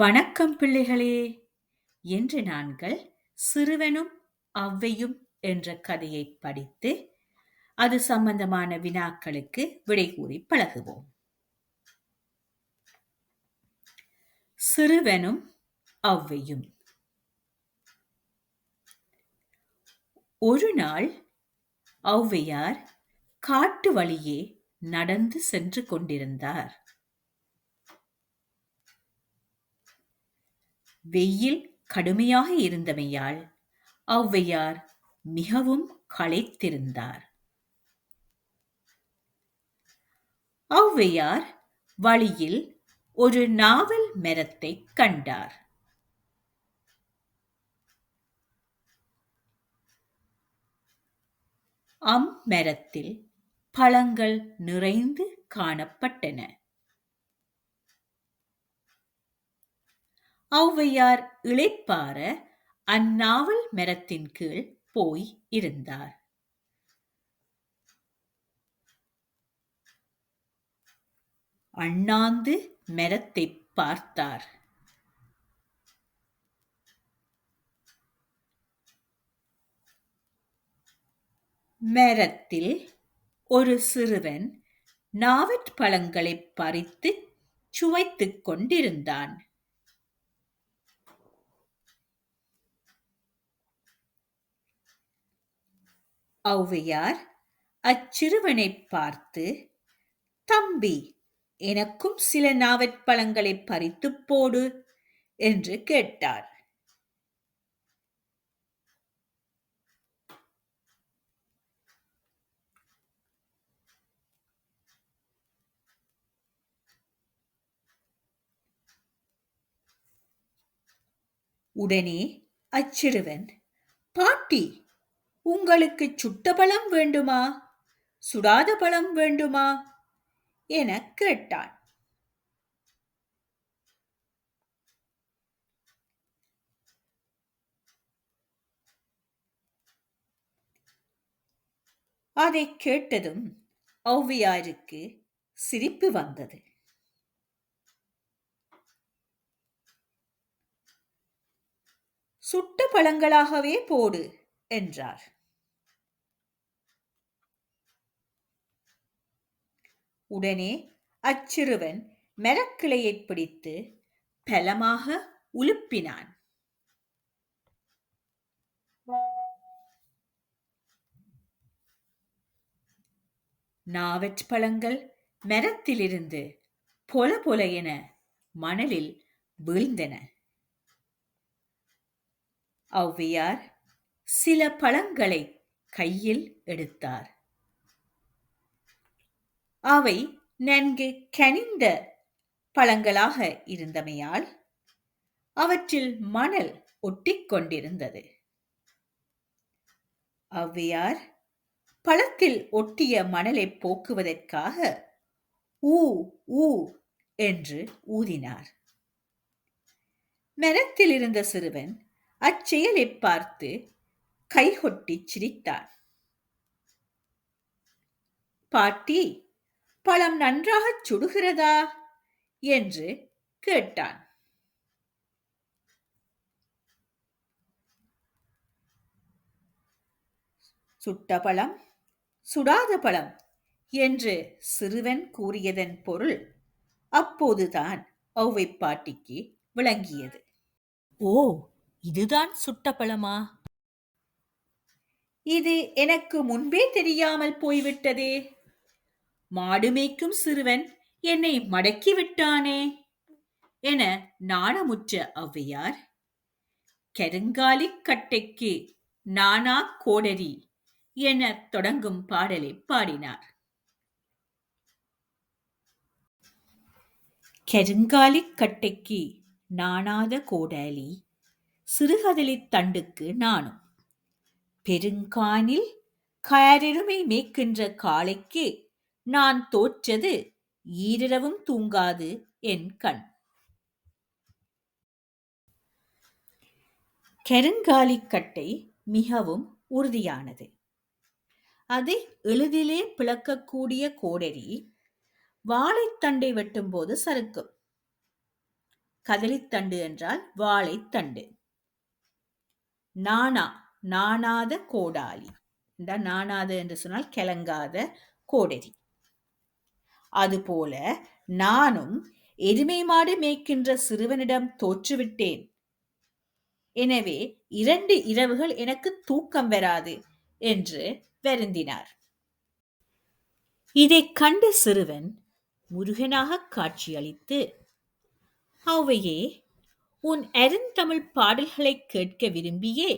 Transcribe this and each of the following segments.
வணக்கம் பிள்ளைகளே! என்று நாங்கள் சிறுவனும் அவ்வையும் என்ற கதையை படித்து, அது சம்பந்தமான வினாக்களுக்கு விடை கூறி பழகுவோம். சிறுவனும் ஔவையும் ஒரு நாள் ஔவையார் காட்டு வழியே நடந்து சென்று கொண்டிருந்தார். வெயில் கடுமையாக இருந்தமையால் ஔவையார் மிகவும் களைத்திருந்தார். ஔவையார் வழியில் ஒரு நாவல் மரத்தைக் கண்டார். அம்மரத்தில் பழங்கள் நிறைந்து காணப்பட்டன. ஔவையார் இளைப்பாற அந்நாவல் மரத்தின் கீழ் போய் இருந்தார். அண்ணாந்து மரத்தைப் பார்த்தார். மரத்தில் ஒரு சிறுவன் நாவற் பழங்களைப் பறித்து சுவைத்துக் கொண்டிருந்தான். ஔவையார் அச்சிறுவனைப் பார்த்து, தம்பி, எனக்கும் சில நாவற்பழங்களை பறித்துப் போடு என்று கேட்டார். உடனே அச்சிறுவன், பாட்டி, உங்களுக்குச் சுட்ட பழம் வேண்டுமா, சுடாத பழம் வேண்டுமா? எனக் கேட்டான். அதைக் கேட்டதும் ஔவியாருக்கு சிரிப்பு வந்தது. சுட்ட பழங்களாகவே போடு என்றார். உடனே அச்சிறுவன் மரக்கிளையைப் பிடித்து பலமாக உலுப்பினான். நாவற் பழங்கள் மரத்திலிருந்து பொல பொல என மணலில் வீழ்ந்தன. ஔவையார் சில பழங்களை கையில் எடுத்தார். அவை நன்கு கனிந்த பழங்களாக இருந்தமையால் அவற்றில் மணல் ஒட்டிக்கொண்டிருந்தது ஔவையார் பழத்தில் ஒட்டிய மணலை போக்குவதற்காக ஊ ஊ என்று ஊதினார். மரத்தில் இருந்த சிறுவன் அச்செயலை பார்த்து கைகொட்டிச் சிரித்தான். பாட்டி, பழம் நன்றாகச் சுடுகிறதா? என்று கேட்டான். சுட்ட பழம், சுடாத பழம் என்று சிறுவன் கூறியதன் பொருள் அப்போதுதான் ஔவை பாட்டிக்கு விளங்கியது. ஓ, இதுதான் சுட்ட பழமா? இது எனக்கு முன்பே தெரியாமல் போய்விட்டதே. மாடு மேய்க்கும் சிறுவன் என்னை மடக்கி விட்டானே என நாணமுற்ற ஔவையார், கருங்காலிக் கட்டைக்கு நாணாக் கோடரி என தொடங்கும் பாடலைப் பாடினார். கருங்காலிக் கட்டைக்கு நாணாத கோடாலி, சிறுகதலி தண்டுக்கு நானும் பெருங்கானில் கயரெருமை மேய்க்கின்ற காளைக்கு நான் தோற்றது ஈரிரவும் தூங்காது என் கண். கெருங்காலிக்கட்டை மிகவும் உறுதியானது. அதை எளிதிலே பிளக்கக்கூடிய கோடரி வாழைத்தண்டை வெட்டும்போது சறுக்கும். கதலித்தண்டு என்றால் வாழைத்தண்டு நானா நாணாத கோடாலி. இந்த நாணாத என்று சொன்னால் கிளங்காத கோடரி. அதுபோல நானும் எருமை மாடு மேய்க்கின்ற சிறுவனிடம் தோற்றுவிட்டேன். எனவே இரண்டு இரவுகள் எனக்கு தூக்கம் வராது என்று வருந்தினார். இதைக் கண்ட சிறுவன் முருகனாக காட்சியளித்து அவையே உன் அருந்தமிழ் பாடல்களை கேட்க விரும்பியே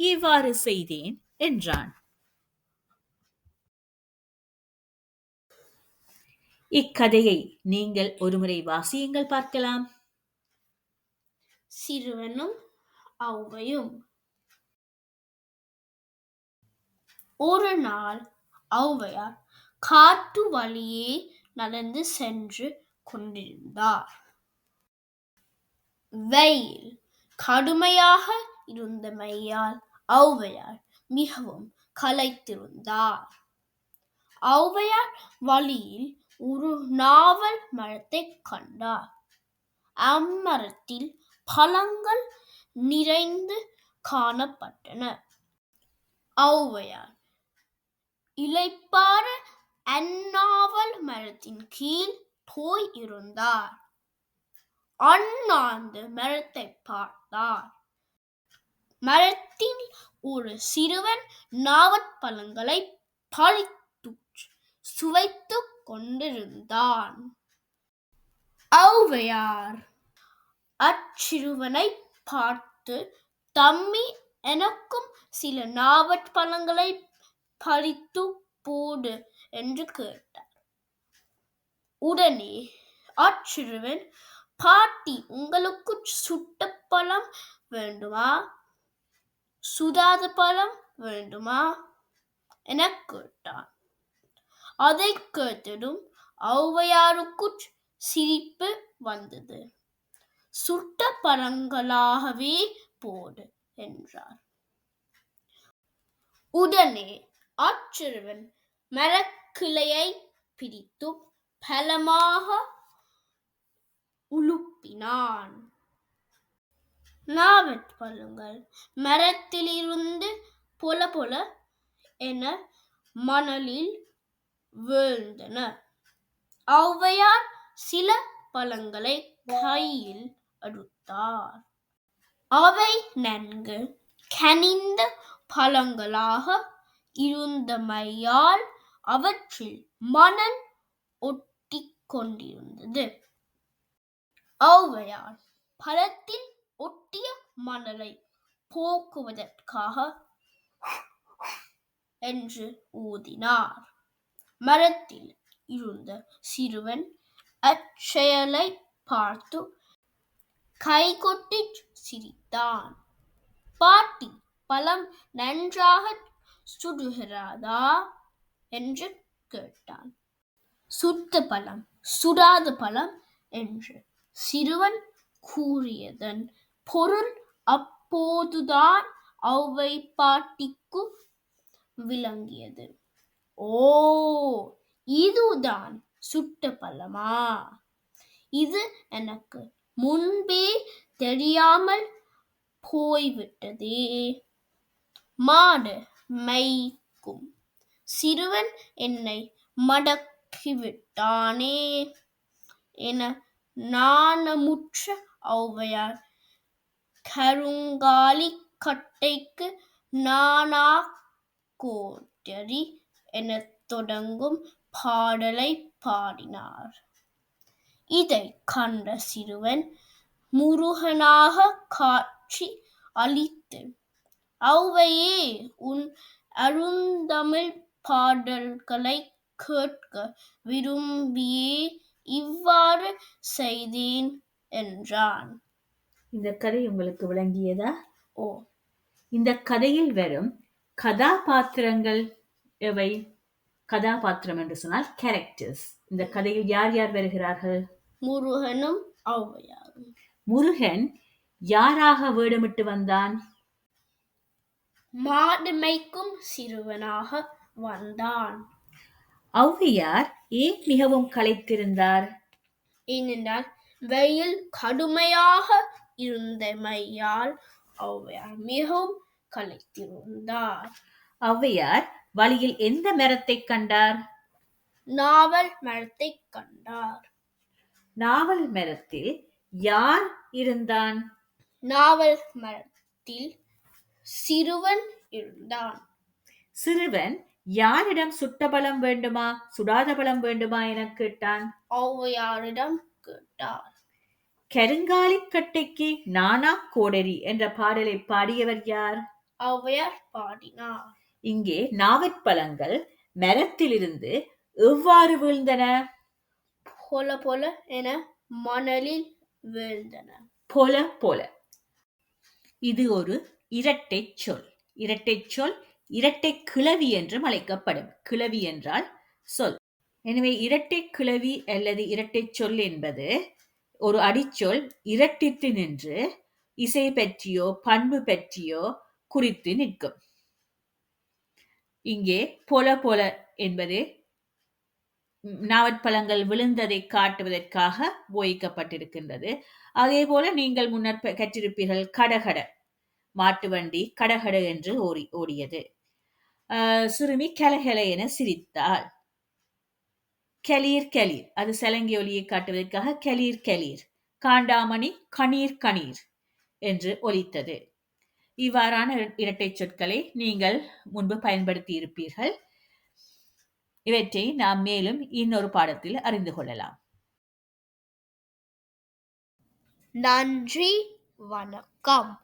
இவ்வாறு செய்தேன் என்றான். இக்கதையை நீங்கள் ஒருமுறை வாசியுங்கள் பார்க்கலாம். சிறுவனும் ஔவையும் ஒரு நாள் ஔவையார் காட்டு வழியே நடந்து சென்று கொண்டிருந்தார். வெயில் கடுமையாக இருந்தமையால் ஔவையார் மிகவும் களைத்திருந்தார். ஔவையார் வழியில் ஒரு நாவல் மரத்தை கண்டார். அம்மரத்தில் பழங்கள் நிறைந்து காணப்பட்டன. ஔவையார் இளைப்பாற அந்நாவல் மரத்தின் கீழ் போய் இருந்தார். அண்ணாந்து மரத்தை பார்த்தார். மரத்தில் ஒரு சிறுவன் நாவற்பழங்களை பறித்து சுவைத்துக் கொண்டிருந்தான். ஔவையார் அச்சிறுவனை பார்த்து தம்மி எனக்கும் சில நாவற்பழங்களை பறித்து போடு என்று கேட்டார். உடனே அச்சிறுவன் பாட்டி உங்களுக்கு சுட்ட பழம் வேண்டுமா? சுடாத பழம் வேண்டுமா? என கேட்டான். அதை கேட்டதும் ஔவையாருக்கு சிரிப்பு வந்தது. சுட்ட பழங்களாகவே போடு என்றார். உடனே அச்சிறுவன் மரக்கிளையை பிடித்து பலமாக உலுப்பினான். நாவற்பழங்கள் மரத்திலிருந்து பொல பொல என மணலில் வீழ்ந்தன. ஔவையார் சில பழங்களை கையில் அடுத்தார் அவை நன்கு கனிந்த பழங்களாக இருந்தமையால் அவற்றில் மணல் ஒட்டி கொண்டிருந்தது ஔவையார் பழத்தின் ஒட்டிய மணலை போக்குவதற்காக என்று ஊதினார். மரத்தில் இருந்த சிறுவன் அச்செயலை பார்த்து கைகொட்டி சிரித்தான். பாட்டி பழம் நன்றாக சுடுகிறதா? என்று கேட்டான். சுட்ட பழம் சுடாத பழம் என்று சிறுவன் கூறியதன் பொருள் அப்போதுதான் ஔவை பாட்டிக்கு விளங்கியது. ஓ இதுதான் சுட்ட பழமா? இது எனக்கு முன்பே தெரியாமல் போய்விட்டதே. மாடு மைக்கும் சிறுவன் என்னை மடக்கிவிட்டானே என நாணமுற்ற ஔவையார் கருங்காலி கட்டைக்கு நானா கோட்டரி எனத் தொடங்கும் பாடலை பாடினார். இதை கண்ட சிறுவன் முருகனாக காட்சி அளித்து ஔவையே உன் அருந்தமிழ் பாடல்களை கேட்க விரும்பியே இவ்வாறு செய்தேன் என்றான். இந்த கதை உங்களுக்கு விளங்கியதா? ஓ இந்த கதையில் வரும் கதாபாத்திரங்கள் எவை? கதாபாத்திரம் என்று சொன்னால் கேரக்டர்ஸ் இந்த கதையில் யார் யார் வருகிறார்கள்? முருகனும் ஔவையாரும். முருகன் யாராக வேடமிட்டு வந்தான்? மாடு மேய்க்கும் சிறுவனாக வந்தான். ஔவையார் ஏன் மிகவும் களைத்திருந்தார்? ஏனென்றால் வெயில் கடுமையாக இருந்தமையால் ஔவையார் மிகவும் களைத்திருந்தார். ஔவையார் வழியில் எந்த மரத்தைக் கண்டார்? நாவல் மரத்தைக் கண்டார். நாவல் மரத்தில் யார் இருந்தான்? நாவல் மரத்தில் சிறுவன் இருந்தான். சிறுவன் யாரிடம் சுட்ட பழம் வேண்டுமா சுடாத பழம் வேண்டுமா எனக் கேட்டான். ஔவையாரிடம் கேட்டார். கருங்காலிக் கட்டைக்கு நானா கோடரி என்ற பாடலை பாடியவர் யார்? ஔவையார் பாடினார் இங்கே நாவற்பழங்கள் மரத்திலிருந்து எவ்வாறு வீழ்ந்தன? பொல பொல என மணலில் வீழ்ந்தன. போல போல. இது ஒரு இரட்டை சொல். இரட்டை சொல் இரட்டை கிளவி என்றும் அழைக்கப்படும். கிளவி என்றால் சொல். எனவே இரட்டை கிளவி அல்லது இரட்டை சொல் என்பது ஒரு அடிச்சொல் இரட்டித்து நின்று இசை பற்றியோ பண்பு பற்றியோ குறித்து நிற்கும். இங்கே பொல பொல என்பது நாவற்பழங்கள் விழுந்ததை காட்டுவதற்காக உபயோகிக்கப்பட்டிருக்கின்றது. அதே போல நீங்கள் முன்னர் கற்றிருப்பீர்கள் கடகட மாட்டு வண்டி கடகட என்று ஓடி ஓடியது. ஆஹ், சிறுமி கலகல என சிரித்தாள். கெளீர் கெளீர் அது செலங்கி ஒலியை காட்டுவதற்காக கெளீர் கெளீர் காண்டாமணி கணீர் கணீர் என்று ஒலித்தது. இவ்வாறான இர- இரட்டைச் சொற்களை நீங்கள் முன்பு பயன்படுத்தி இருப்பீர்கள் இவற்றை நாம் மேலும் இன்னொரு பாடத்தில் அறிந்து கொள்ளலாம். நன்றி வணக்கம்.